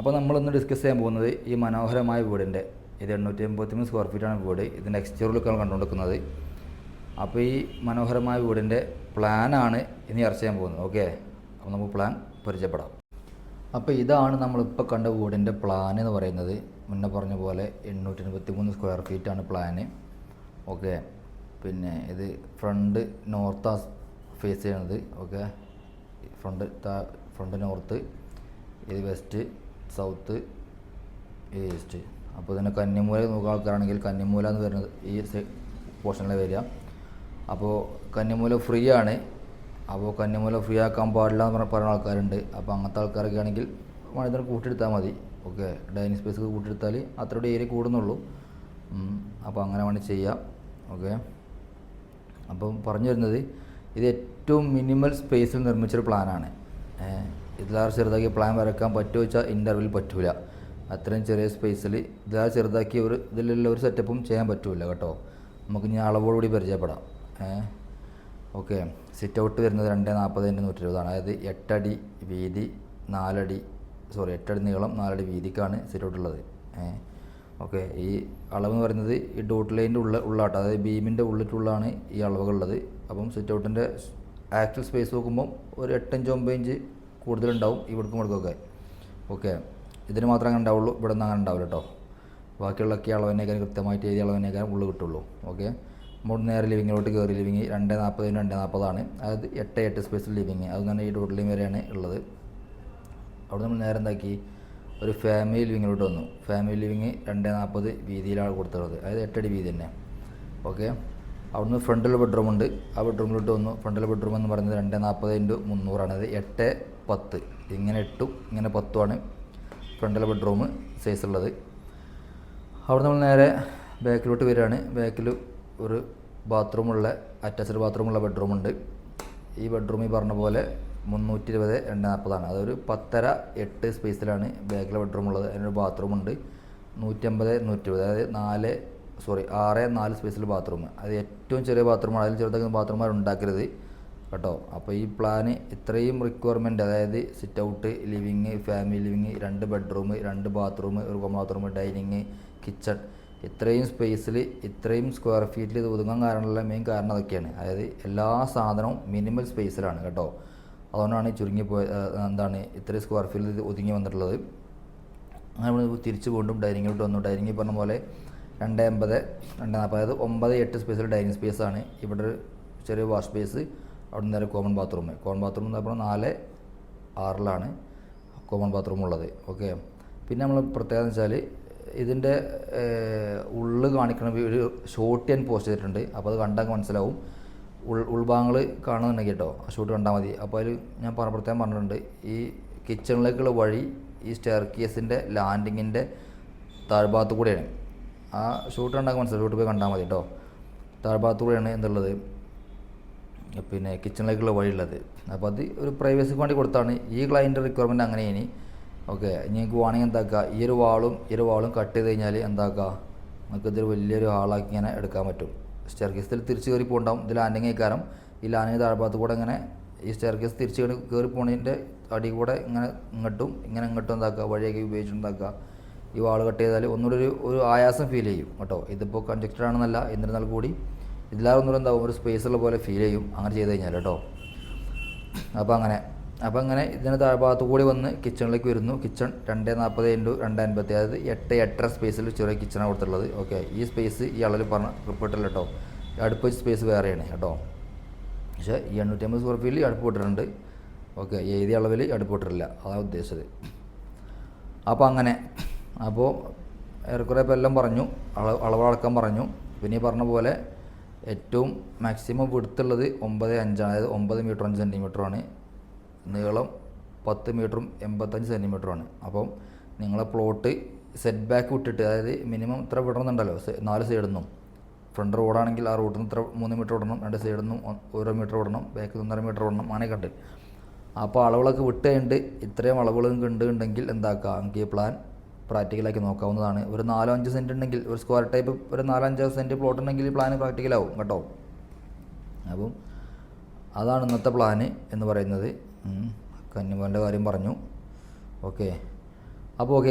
അപ്പോൾ നമ്മളിന്ന് ഡിസ്കസ് ചെയ്യാൻ പോകുന്നത് ഈ മനോഹരമായ വീടിന്റെ ഇത് എണ്ണൂറ്റി എൺപത്തിമൂന്ന് സ്ക്വയർ ഫീറ്റാണ് വീട്. ഇതിന്റെ എക്സ്റ്റീരിയർ ലുക്കാണ് കണ്ടുകൊടുക്കുന്നത് അപ്പോൾ ഈ മനോഹരമായ വീടിന്റെ പ്ലാനാണ് ഇനി ചർച്ച ചെയ്യാൻ പോകുന്നത്. ഓക്കെ അപ്പോൾ നമുക്ക് പ്ലാൻ പരിചയപ്പെടാം. അപ്പോൾ ഇതാണ് നമ്മളിപ്പോൾ കണ്ട വീടിന്റെ പ്ലാൻ എന്ന് പറയുന്നത്. മുന്നേ പറഞ്ഞ പോലെ എണ്ണൂറ്റി എൺപത്തി മൂന്ന് സ്ക്വയർ ഫീറ്റാണ് പ്ലാന് ഓക്കെ പിന്നെ ഇത് ഫ്രണ്ട് നോർത്ത് ഫേസ് ചെയ്യണത്. ഓക്കെ ഫ്രണ്ട് ഫ്രണ്ട് നോർത്ത് ഇത് വെസ്റ്റ് സൗത്ത് ഈസ്റ്റ്. അപ്പോൾ തന്നെ കന്നിമൂല നോക്കുന്ന ആൾക്കാരാണെങ്കിൽ കന്നിമൂല എന്ന് വരുന്നത് ഈ പോർഷനിലെ വരിക. അപ്പോൾ കന്നിമൂല ഫ്രീ ആണ്. അപ്പോൾ കന്നിമൂല ഫ്രീ ആക്കാൻ പാടില്ല എന്ന് പറഞ്ഞ പറയുന്ന ആൾക്കാരുണ്ട്. അപ്പോൾ അങ്ങനത്തെ ആൾക്കാരൊക്കെ ആണെങ്കിൽ വേണമെങ്കിൽ കൂട്ടിയെടുത്താൽ മതി. ഓക്കെ? ഡൈനിങ് സ്പേസ് കൂട്ടിയെടുത്താൽ അത്രയുടെ ഏരിയ കൂടുന്നുള്ളൂ. അപ്പോൾ അങ്ങനെ വേണമെങ്കിൽ ചെയ്യാം. ഓക്കെ? അപ്പം പറഞ്ഞു വരുന്നത് ഇത് ഏറ്റവും മിനിമൽ സ്പേസിൽ നിർമ്മിച്ചൊരു പ്ലാനാണ് ഇതിലാറ് ചെറുതാക്കി പ്ലാൻ വരക്കാൻ പറ്റുമോ വെച്ചാൽ ഇന്റർവ്യൂവിൽ പറ്റൂല. അത്രയും ചെറിയ സ്പേസിൽ ഇതിലാറ് ചെറുതാക്കി ഒരു ഇതിലുള്ള ഒരു സെറ്റപ്പും ചെയ്യാൻ പറ്റൂല കേട്ടോ. നമുക്ക് ഇനി അളവോടുകൂടി പരിചയപ്പെടാം. ഓക്കെ സിറ്റ് ഔട്ട് വരുന്നത് രണ്ട് നാൽപ്പത് ഇന്റു നൂറ്റി ഇരുപതാണ് അതായത് എട്ടടി വീതി നാലടി സോറി എട്ടടി നീളം നാലടി വീതിക്കാണ് സിറ്റ് ഔട്ട് ഉള്ളത്. ഓക്കെ ഈ അളവ് എന്ന് പറയുന്നത് ഈ ഡോട്ട് ലൈനിന്റെ ഉള്ള ഉള്ളാട്ടോ. അതായത് ബീമിന്റെ ഉള്ളിട്ടുള്ളാണ് ഈ അളവുകളുള്ളത് അപ്പം സിറ്റ് ഔട്ടിന്റെ ആക്ച്വൽ സ്പേസ് നോക്കുമ്പോൾ ഒരു എട്ടഞ്ച് ഒമ്പത് ഇഞ്ച് കൂടുതലുണ്ടാവും ഇവിടേക്കും ഇവിടേക്കൊക്കെ ഓക്കെ. ഇതിന് മാത്രമേ അങ്ങനെ ഉണ്ടാവുള്ളൂ ഇവിടെ നിന്ന് അങ്ങനെ ഉണ്ടാവില്ല കേട്ടോ ബാക്കിയുള്ളൊക്കെ അളവിനേക്കാൻ കൃത്യമായിട്ട് എഴുതിയ അളവിനേക്കാൻ ഉള്ളിൽ കിട്ടുള്ളൂ. ഓക്കെ. മൂന്ന് നേരെ ലിവിങ്ങിലോട്ട് കയറി ലിവിങ് രണ്ട് നാൽപ്പതിന് രണ്ട് നാൽപ്പതാണ്. അതായത് എട്ട് എട്ട് സ്പേസ് ലിവിങ് അത് തന്നെ ഈ ഡോട്ട് ലിവിങ് വരെയാണ് ഉള്ളത്. അവിടെ നമ്മൾ നേരെ എന്താക്കി? ഒരു ഫാമിലി ലിവിങ്ങിലോട്ട് വന്നു. ഫാമിലി ലിവിങ് രണ്ട് നാൽപ്പത് വീതിയിലാണ് കൊടുത്തുള്ളത് അതായത് എട്ടടി വീതി തന്നെ. ഓക്കെ. അവിടുന്ന് ഫ്രണ്ടിൽ ബെഡ്റൂമുണ്ട് ആ ബെഡ്റൂമിലോട്ട് വന്നു. ഫ്രണ്ടിൽ ബെഡ്റൂം എന്ന് പറയുന്നത് രണ്ട് നാൽപ്പത് ഇന്റു മുന്നൂറാണ്. അത് എട്ട് പത്ത്. ഇങ്ങനെ എട്ടും ഇങ്ങനെ പത്തുമാണ് ഫ്രണ്ടിലെ ബെഡ്റൂം സൈസ് ഉള്ളത്. അവിടെ നമ്മൾ നേരെ ബാക്കിലോട്ട് വരികയാണ്. ബാക്കിൽ ഒരു ബാത്റൂമുള്ള അറ്റാച്ച്ഡ് ബാത്റൂമുള്ള ബെഡ്റൂമുണ്ട് ഈ ബെഡ്റൂം ഈ പറഞ്ഞ പോലെ മുന്നൂറ്റി ഇരുപത് രണ്ട് നാൽപ്പതാണ്. അതൊരു പത്തര എട്ട് സ്പേസിലാണ് ബാക്കിലെ ബെഡ്റൂം ഉള്ളത്. അതിനൊരു ബാത്റൂമുണ്ട് നൂറ്റമ്പത് നൂറ്റി ഇരുപത് അതായത് നാല് സോറി ആറ് നാല് സ്പേസിൽ ബാത്റൂം അത് ഏറ്റവും ചെറിയ ബാത്റൂമാണ് അതിൽ ചെറുതാക്കുന്ന ബാത്റൂമാർ ഉണ്ടാക്കരുത് കേട്ടോ. അപ്പോൾ ഈ പ്ലാന് ഇത്രയും റിക്വയർമെന്റ് അതായത് sit out living family living രണ്ട് ബെഡ്റൂം രണ്ട് ബാത്റൂം ഒരു ബാത്റൂം ഡൈനിങ് കിച്ചൺ ഇത്രയും സ്പേസിൽ ഇത്രയും സ്ക്വയർ ഫീറ്റിൽ ഇത് ഒതുങ്ങാൻ കാരണമുള്ള മെയിൻ കാരണം അതൊക്കെയാണ്. അതായത് എല്ലാ സാധനവും മിനിമൽ സ്പേസിലാണ് കേട്ടോ. അതുകൊണ്ടാണ് ചുരുങ്ങിപ്പോയ പോയ എന്താണ് ഇത്രയും സ്ക്വയർ ഫീറ്റിൽ ഇത് ഒതുങ്ങി വന്നിട്ടുള്ളത്. അങ്ങനെ തിരിച്ച് വീണ്ടും ഡൈനിങ്ങിലോട്ട് വന്നു. ഡൈനിങ്ങിൽ പറഞ്ഞ പോലെ രണ്ട് എൺപത് രണ്ട് നാൽപ്പത്. അതായത് ഒമ്പത് എട്ട് സ്പേസിൽ ഡൈനിങ് സ്പേസ് ആണ്. ഇവിടെ ഒരു ചെറിയ വാഷ് സ്പേസ് അവിടെ നിന്ന് കോമൺ ബാത്റൂം കോമൺ ബാത്റൂം എന്ന് പറഞ്ഞാൽ നാല് ആറിലാണ് കോമൺ ബാത്റൂം ഉള്ളത്. ഓക്കെ പിന്നെ നമ്മൾ പ്രത്യേകത വെച്ചാൽ ഇതിന്റെ ഉള്ളിൽ കാണിക്കണ ഒരു ഷോർട്ട് ഞാൻ പോസ്റ്റ് ചെയ്തിട്ടുണ്ട്. അപ്പോൾ അത് കണ്ടാൽ മനസ്സിലാവും. ഉൾ ഉൾഭാഗങ്ങൾ കാണുന്നുണ്ടെങ്കിൽ കേട്ടോ. ആ ഷോട്ട് കണ്ടാൽ മതി. അപ്പോൾ അതിൽ ഞാൻ പറഞ്ഞ പ്രത്യേകം പറഞ്ഞിട്ടുണ്ട്. ഈ കിച്ചണിലേക്കുള്ള വഴി ഈ സ്റ്റെയർ കേസിന്റെ ലാൻഡിങ്ങിന്റെ താഴ്ഭാഗത്ത് കൂടെയാണ്. ആ ഷൂട്ട് ഉണ്ടാക്കാൻ മനസ്സിലായി. ഷൂട്ട് പോയി കണ്ടാൽ മതി കേട്ടോ താഴ്ഭാഗത്തൂടെയാണ് എന്തുള്ളത്? പിന്നെ കിച്ചണിലേക്കുള്ള വഴിയുള്ളത്. അപ്പോൾ അത് ഒരു പ്രൈവസിക്ക് വേണ്ടി കൊടുത്താണ്. ഈ ക്ലയന്റ് റിക്വയർമെന്റ് അങ്ങനെ ഇനി. ഓക്കെ നിങ്ങൾക്ക് വേണമെങ്കിൽ എന്താക്കുക ഈ ഒരു വാളും ഈ ഒരു വാളും കട്ട് ചെയ്ത് കഴിഞ്ഞാൽ എന്താക്കുക നമുക്ക് ഇതൊരു വലിയൊരു ഹാളാക്കി ഇങ്ങനെ എടുക്കാൻ പറ്റും. സ്റ്റെയർ കേസിൽ തിരിച്ച് കയറി പോകണ്ടാവും. ഇത് ലാൻഡിങ് ആയിക്കാരം. ഈ ലാൻഡിങ് താഴ്ഭാഗത്ത് കൂടെ ഇങ്ങനെ ഈ സ്റ്റെയർ കേസ് തിരിച്ച് കയറി പോകുന്നതിന്റെ അടി കൂടെ ഇങ്ങനെ ഇങ്ങോട്ടും ഇങ്ങനെ ഇങ്ങോട്ടും എന്താക്കുക വഴിയൊക്കെ ഉപയോഗിച്ചിട്ട് എന്താക്കുക ഈ വാൾ കട്ട് ചെയ്താൽ ഒന്നുകൂടി ഒരു ഒരു ആയാസം ഫീൽ ചെയ്യും കേട്ടോ. ഇതിപ്പോൾ കൺജക്റ്റഡ് ആണെന്നല്ല എന്നിരുന്നാൽ കൂടി ഇതിലാറ് ഒന്നുകൂടെ എന്താവും ഒരു സ്പേസ് ഉള്ള പോലെ ഫീൽ ചെയ്യും അങ്ങനെ ചെയ്ത് കഴിഞ്ഞാൽ കേട്ടോ. അപ്പോൾ അങ്ങനെ. അപ്പോൾ അങ്ങനെ ഇതിന് താഴ്ഭാഗത്ത് കൂടി വന്ന് കിച്ചണിലേക്ക് വരുന്നു. കിച്ചൺ രണ്ട് നാൽപ്പത് ഇന്റു രണ്ട് അൻപത്തി അതായത് എട്ട് എട്ടര സ്പേസിൽ ചെറിയ കിച്ചണാണ് കൊടുത്തുള്ളത് ഓക്കെ ഈ സ്പേസ് ഈ അളവിൽ പറഞ്ഞ റിപ്പോർട്ടില്ല കേട്ടോ. അടുപ്പ് സ്പേസ് വേറെയാണ് കേട്ടോ. പക്ഷേ ഈ എണ്ണൂറ്റമ്പത് സ്ക്വയർ ഫീറ്റിൽ അടുപ്പ് ഇട്ടിട്ടുണ്ട് ഓക്കെ ഏത് അളവിൽ അടുപ്പ് ഇട്ടിട്ടില്ല അതാണ് ഉദ്ദേശിച്ചത്. അപ്പോൾ അങ്ങനെ. അപ്പോൾ ഏറെക്കുറെ ഇപ്പോൾ എല്ലാം പറഞ്ഞു. അളവ് അളവളക്കാൻ പറഞ്ഞു. പിന്നെ ഈ പറഞ്ഞ പോലെ ഏറ്റവും മാക്സിമം വിടുത്തുള്ളത് ഒമ്പത് അഞ്ചാണ്. അതായത് ഒമ്പത് മീറ്റർ അഞ്ച് സെന്റിമീറ്ററാണ് നീളം പത്ത് മീറ്ററും എൺപത്തഞ്ച് സെന്റിമീറ്ററുമാണ് അപ്പം നിങ്ങളെ പ്ലോട്ട് സെറ്റ് ബാക്ക് വിട്ടിട്ട് അതായത് മിനിമം ഇത്ര വിടണമെന്നുണ്ടല്ലോ നാല് സൈഡിൽ നിന്നും ഫ്രണ്ട് റോഡാണെങ്കിൽ ആ റോഡിൽ നിന്ന് ഇത്ര മൂന്ന് മീറ്റർ വിടണം. രണ്ട് സൈഡിൽ നിന്നും ഓരോ മീറ്റർ വിടണം. ബാക്കിൽ ഒന്നര മീറ്റർ വിടണം. അങ്ങനെയൊക്കെ ഉണ്ട്. അപ്പോൾ അളവുകളൊക്കെ വിട്ട് കഴിഞ്ഞിട്ട് ഇത്രയും അളവുകൾ കണ്ടുണ്ടെങ്കിൽ എന്താക്കുക ഈ പ്ലാൻ പ്രാക്ടിക്കലാക്കി നോക്കാവുന്നതാണ്. ഒരു നാലോ അഞ്ച് സെന്റ് ഉണ്ടെങ്കിൽ ഒരു സ്ക്വയർ ടൈപ്പ് ഒരു നാലോ അഞ്ചോ സെന്റ് പ്ലോട്ട് ഉണ്ടെങ്കിൽ പ്ലാൻ പ്രാക്ടിക്കലാവും കേട്ടോ. അപ്പം അതാണ് ഇന്നത്തെ പ്ലാന് എന്ന് പറയുന്നത്. കന്നിമോന്റെ കാര്യം പറഞ്ഞു. ഓക്കെ അപ്പോൾ ഓക്കെ